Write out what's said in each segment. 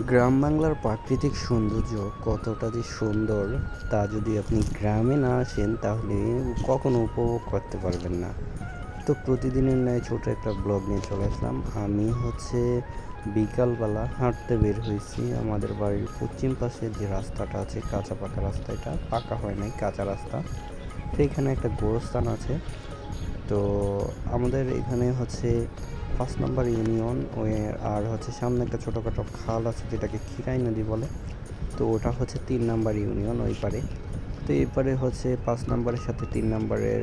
গ্রাম বাংলার প্রাকৃতিক সৌন্দর্য কতটা যে সুন্দর, তা যদি আপনি গ্রামে না আসেন, তাহলে কখনো উপভোগ করতে পারবেন না। তো প্রতিদিনের ন্যায় ছোট একটা ব্লগ নিয়ে চলে আসলাম। আমি হচ্ছে বিকালবেলা হাঁটতে বের হয়েছি। আমাদের বাড়ির পশ্চিম পাশে যে রাস্তাটা আছে, কাঁচা পাকা রাস্তা এটা, পাকা হয় নাই, কাঁচা রাস্তা। তো এখানে একটা গোরস্থান আছে। তো আমাদের এখানে হচ্ছে পাঁচ নম্বর ইউনিয়ন ওই আর হচ্ছে সামনে একটা ছোটোখাটো খাল আছে যেটাকে খিরাই নদী বলে। তো ওটা হচ্ছে তিন নাম্বার ইউনিয়ন ওই পারে। তো এই পারে হচ্ছে পাঁচ নাম্বারের সাথে তিন নাম্বারের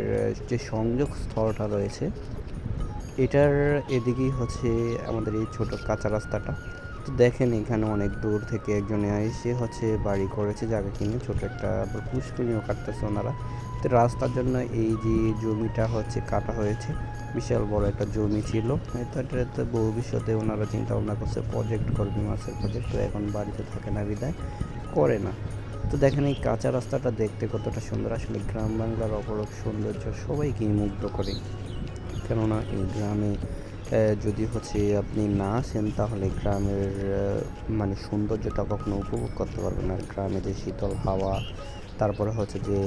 যে সংযোগ স্থলটা রয়েছে, এটার এদিকেই হচ্ছে আমাদের এই ছোট কাঁচা রাস্তাটা। তো দেখেন এখানে অনেক দূর থেকে একজনে এসে হচ্ছে বাড়ি করেছে জায়গা কিনে। ছোট একটা আবার পুষ্করিণীও কাটতেছে ওনারা। তো রাস্তার জন্য এই যে জমিটা হচ্ছে, কাটা হয়েছে, বিশাল বড় একটা জমি ছিল। এটাতে ভবিষ্যতে ওনারা চিন্তা ভাবনা করছে প্রজেক্ট করবে, মাছের প্রজেক্ট তো এখন বাড়িতে থাকে না বিদায় করে না। তো দেখেন এই কাঁচা রাস্তাটা দেখতে কতটা সুন্দর, আসলে গ্রাম বাংলার অপরূপ সৌন্দর্য সবাইকেই মুগ্ধ করে। কেননা এই গ্রামে যদি হচ্ছে আপনি না আসেন, তাহলে গ্রামের মানে সৌন্দর্যটা কখনো উপভোগ করতে পারবেন না। গ্রামে যে শীতল হাওয়া, তারপরে হচ্ছে যে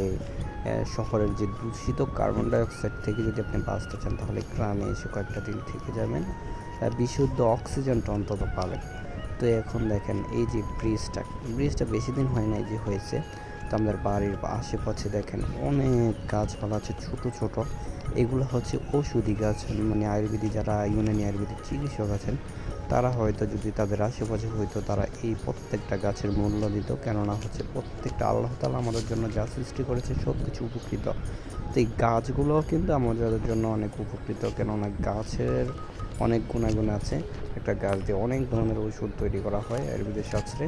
শহরের যে দূষিত কার্বন ডাইঅক্সাইড থেকে যদি আপনি বাঁচতে চান, তাহলে গ্রামে এসে কয়েকটা দিন থেকে যাবেন। বিশুদ্ধ অক্সিজেনটা অন্তত পাবেন। তো এখন দেখেন, এই যে ব্রিজটা ব্রিজটা বেশি দিন হয় না এই যে হয়েছে আমাদের বাড়ির আশেপাশে দেখেন অনেক গাছপালা আছে, ছোট ছোট। এগুলো হচ্ছে ওষুধি গাছ মানে আয়ুর্বেদিক যারা ইউনানি আয়ুর্বেদিক চিকিৎসক আছেন, তারা হয়তো যদি তাদের আশেপাশে হয়তো তারা এই প্রত্যেকটা গাছের মূল্য দিত, কেননা হচ্ছে প্রত্যেকটা আল্লাহ তালা আমাদের জন্য যা সৃষ্টি করেছে সব কিছু উপকৃত। তো এই গাছগুলোও কিন্তু আমাদের জন্য অনেক উপকৃত, কেননা গাছের অনেক গুণাগুণ আছে। একটা গাছ দিয়ে অনেক ধরনের ওষুধ তৈরি করা হয় আয়ুর্বেদের শাস্ত্রে।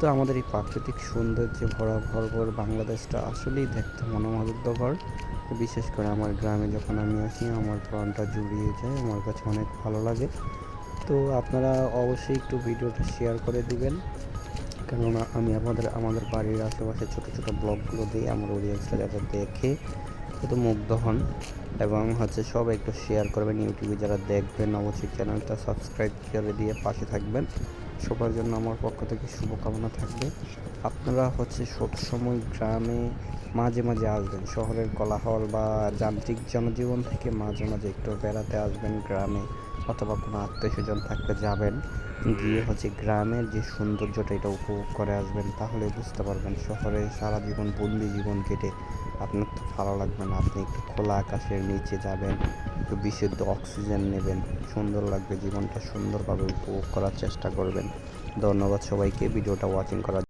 তো আমাদের এই প্রাকৃতিক সৌন্দর্যে ভরা ভরপুর বাংলাদেশটা আসলেই দেখতে মনোমুগ্ধকর। বিশেষ করে আমার গ্রামে যখন আমি আসি, আমার প্রাণটা জুড়িয়ে যায়, আমার কাছে অনেক ভালো লাগে। তো আপনারা অবশ্যই একটু ভিডিওটা শেয়ার করে দিবেন। কেননা আমি আমাদের আমাদের বাড়ির আশেপাশে ছোটো ছোটো ব্লগগুলো দিই, আমার অডিয়েন্সরা যাতে দেখে। শুধু মুগ্ধ হন এবং হচ্ছে সব একটু শেয়ার করবেন ইউটিউবে যারা দেখবেন, অবশ্যই চ্যানেলটা সাবস্ক্রাইব করে দিয়ে পাশে থাকবেন। সবার জন্য আমার পক্ষ থেকে শুভকামনা থাকবে। আপনারা হচ্ছে সবসময় গ্রামে মাঝে মাঝে আসবেন, শহরের কোলাহল বা যান্ত্রিক জনজীবন থেকে মাঝে মাঝে একটু বেড়াতে আসবেন গ্রামে অথবা কোনো আত্মীয় স্বজন থাকলে যাবেন, গিয়ে হচ্ছে গ্রামের যে সৌন্দর্যটা এটা উপভোগ করে আসবেন, তাহলে বুঝতে পারবেন শহরে সারা জীবন বন্দি জীবন কেটে আপনার তো ভালো লাগবে না, আপনি একটু খোলা আকাশের নিচে যাবেন, একটু বিশুদ্ধ অক্সিজেন নেবেন, সুন্দর লাগবে, জীবনটা সুন্দরভাবে উপভোগ করার চেষ্টা করবেন। ধন্যবাদ সবাইকে, ভিডিওটা ওয়াচিং করার